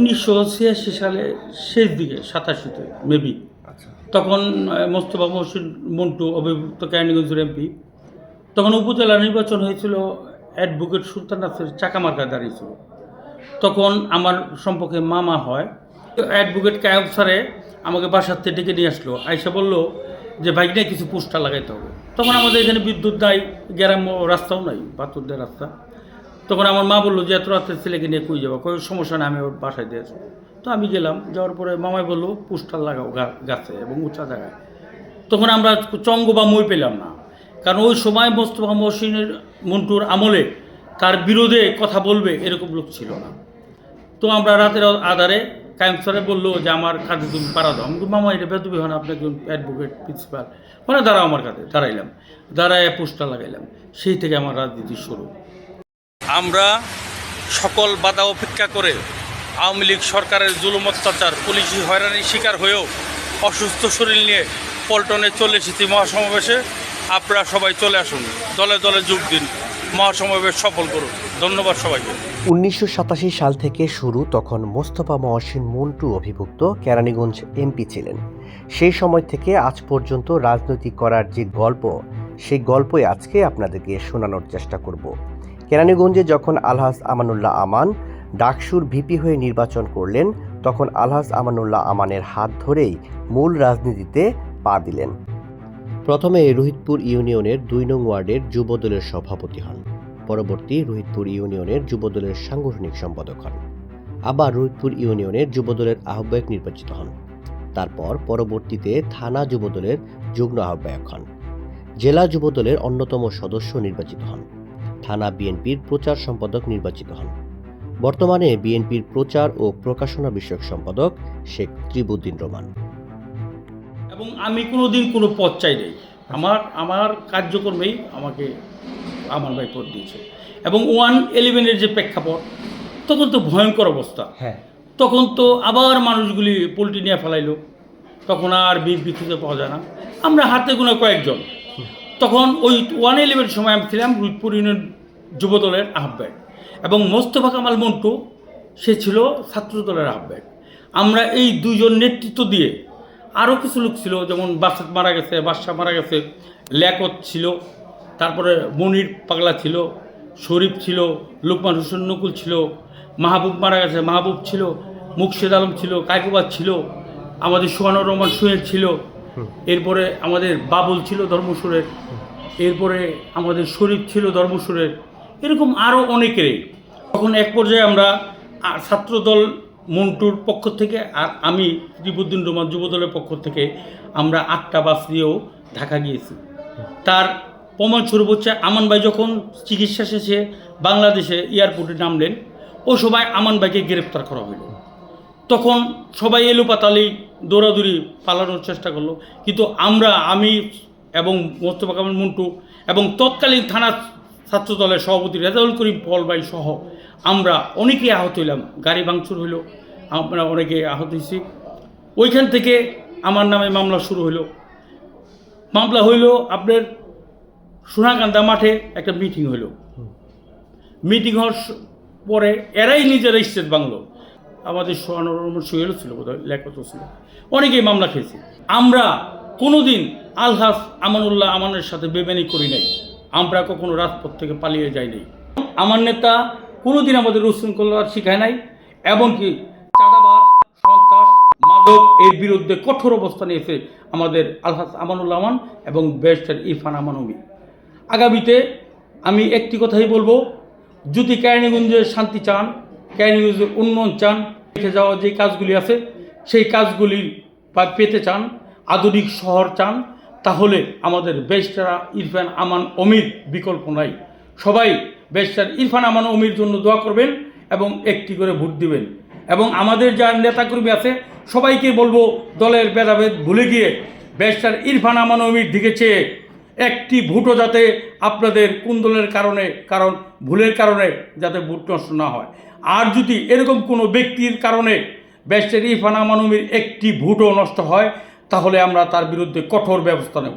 উনিশশো ছিয়াশি সালে শেষ দিকে সাতাশিতে মেবি আচ্ছা। তখন মোস্তফা মহসিন মন্টু অভিভুক্ত কেরানীগঞ্জের এমপি। তখন উপজেলা নির্বাচন হয়েছিল অ্যাডভোকেট সুলতান নাসের চাকামার্কা দাঁড়িয়েছিল। তখন আমার সম্পর্কে মামা হয়। তো অ্যাডভোকেট কায়ব স্যারে আমাকে বাসার থেকে ডেকে নিয়ে আসলো। আইসা বলল যে বাইক নিয়ে কিছু পোস্টার লাগাইতে হবে। তখন আমাদের এখানে বিদ্যুৎ নাই গ্রাম্য রাস্তাও নাই বাতুর দেয় রাস্তা। তখন আমার মা বলল, যে এত রাত্রে ছেলেকে নিয়ে কই যাব? কোনো সমস্যা না আমি ওর বাসায় দিয়ে আসব। তো আমি গেলাম, যাওয়ার পরে মামাই বলল, পোস্টার লাগাও গাছে এবং উঁচা জায়গায়। তখন আমরা চঙ্গ বা মই পেলাম না। কারণ ওই সময় মোস্তফা মহসিনের মন্টুর আমলে তার বিরোধে কথা বলবে এরকম লোক ছিল না। তো আমরা রাতের আধারে কায়েম স্যারে বলল যে, আমার কাজে তুমি পারা দাও। আমি মামা, এটা বেদবি হন আপনি একজন অ্যাডভোকেট প্রিন্সিপাল মানে দাঁড়াও আমার কাছে দাঁড়াইলাম। দাঁড়ায় পোস্টার লাগাইলাম। সেই থেকে আমার রাজনীতি শুরু। আমরা সকল বাধা অপেক্ষা করে আওয়ামী লীগ সরকারের জুলুম অত্যাচার, পুলিশি হয়রানির শিকার হয়েও অসুস্থ শরীর নিয়ে পল্টনে চলে এসেছি মহাসমাবেশে। আপনারা সবাই চলে আসুন। দলে দলে যোগ দিন। মহাসমাবেশ সফল করুন। ধন্যবাদ সবাইকে। উনিশশো সাতাশি সাল থেকে শুরু তখন মোস্তফা মহসিন মন্টু অভিভুক্ত কেরানীগঞ্জ এমপি ছিলেন। সেই সময় থেকে আজ পর্যন্ত রাজনৈতিক করার যে গল্প, সেই গল্পই আজকে আপনাদেরকে শোনানোর চেষ্টা করব। কেরানীগঞ্জে যখন আলহাস আমানুল্লাহ আমান ডাকসুর ভিপি হয়ে নির্বাচন করলেন, তখন আলহাস আমানুল্লাহ আমানের হাত ধরেই মূল রাজনীতিতে পা দিলেন। প্রথমে রোহিতপুর ইউনিয়নের দুই নং ওয়ার্ডের যুবদলের সভাপতি হন। পরবর্তী রোহিতপুর ইউনিয়নের যুবদলের সাংগঠনিক সম্পাদক হন। আবার রোহিতপুর ইউনিয়নের যুবদলের আহ্বায়ক নির্বাচিত হন। তারপর পরবর্তীতে থানা যুবদলের যুগ্ম আহ্বায়ক হন। জেলা যুবদলের অন্যতম সদস্য নির্বাচিত হন। থানা বিএনপির প্রচার সম্পাদক নির্বাচিত হন। বর্তমানে বিএনপির প্রচার ও প্রকাশনা বিষয়ক সম্পাদক শেখ ত্রিবুদ্দিন রোমান। এবং আমি কোনোদিন কোনো পদ চাই নাই। আমার আমার কার্যক্রমেই আমাকে আমার ভাই পদ দিয়েছে। এবং ওয়ান ইলেভেনের যে প্রেক্ষাপট তখন তো ভয়ঙ্কর অবস্থা। হ্যাঁ। তখন তো আবার মানুষগুলি পোলট্রি নিয়ে ফেলাইলো। তখন আর বিএনপি খুঁজে পাওয়া যায় না। আমরা হাতে গোনা কয়েকজন। তখন ওই ওয়ান ইলেভেন সময় আমি ছিলাম রুদপুর ইউনিয়ন যুবদলের আহ্বায়ক। এবং মোস্তফা কামাল মন্টু, সে ছিল ছাত্রদলের আহ্বায়ক। আমরা এই দুইজন নেতৃত্ব দিয়ে আরও কিছু লোক ছিল, যেমন বাসাত মারা গেছে, বাদশাহ মারা গেছে ল্যাকত ছিল, তারপরে মনির পাগলা ছিল, শরীফ ছিল, লোকমান হোসেন নকুল ছিল, মাহবুব মারা গেছে, মাহবুব ছিল মুর্শিদ আলম ছিল কাইকুবাদ ছিল, আমাদের সোহানুর রহমান সোহেল ছিল এরপরে আমাদের বাবুল ছিল ধর্মসুরের, এরপরে আমাদের শরীফ ছিল ধর্মসুরের, এরকম আরও অনেকেরই। তখন এক পর্যায়ে আমরা ছাত্রদল মন্টুর পক্ষ থেকে আর আমি ত্রিবুদ্দিন রহমান যুবদলের পক্ষ থেকে আমরা আটটা বাস দিয়েও ঢাকা গিয়েছি। তার প্রমাণস্বরূপ হচ্ছে আমান ভাই যখন চিকিৎসা শেষে বাংলাদেশে এয়ারপোর্টে নামলেন ওই সবাই আমান ভাইকে গ্রেপ্তার করা হলো তখন সবাই এলো পাতালি দৌড়াদৌড়ি পালানোর চেষ্টা করল। কিন্তু আমরা, আমি এবং মোস্তফা কামাল মন্টু এবং তৎকালীন থানা ছাত্রদলের সভাপতি রেজাউল করিম পল ভাই সহ আমরা অনেকেই আহত হইলাম। গাড়ি ভাঙচুর হইল, আমরা অনেকে আহত হয়েছি ওইখান থেকে আমার নামে মামলা শুরু হইল। মামলা হইল আপনার সোনাকান্দা মাঠে একটা মিটিং হইল। মিটিং হওয়ার পরে এরাই নিজেরা স্টেট বাংলো। আমাদের সোহানুর সোহেলও ছিল বোধহয় লেখত ছিল অনেকেই মামলা খেয়েছে। আমরা কোনোদিন আলহাস আমানুল্লাহ আমানের সাথে বেমানি করি নাই। আমরা কখনো রাজপথ থেকে পালিয়ে যাই নাই। আমার নেতা কোনোদিন আমাদের উশৃঙ্খলা শিখায় নাই, এমনকি চাঁদাবাজ, সন্ত্রাস, মাদক এর বিরুদ্ধে কঠোর অবস্থান নিয়েছে আমাদের আলহাস আমানুল্লাহ আমান এবং ব্যারিস্টার ইরফান আমানবী আগামীতে আমি একটি কথাই বলব, যদি কেরানীগঞ্জের শান্তি চান কেরানীগঞ্জের উন্নয়ন চান? রেখে যাওয়া যে কাজগুলি আছে, সেই কাজগুলি বা পেতে চান, আধুনিক শহর চান, তাহলে আমাদের বেস্টারা ইরফান আমান অমির বিকল্প নাই। সবাই বেস্টার ইরফান আমান অমির জন্য দোয়া করবেন এবং একটি করে ভোট দিবেন। এবং আমাদের যা নেতাকর্মী আছে, সবাইকে বলব, দলের ভেদাভেদ ভুলে গিয়ে বেস্টার ইরফান আমান অমির দিকে চেয়ে একটি ভোটও যাতে আপনাদের কুন্দলের কারণে, কারণ ভুলের কারণে যাতে ভুট নষ্ট না হয়। আর যদি এরকম কোনো ব্যক্তির কারণে ব্যাস্টের ইফানা মানুমির একটি ভোটও নষ্ট হয়, তাহলে আমরা তার বিরুদ্ধে কঠোর ব্যবস্থা নেব।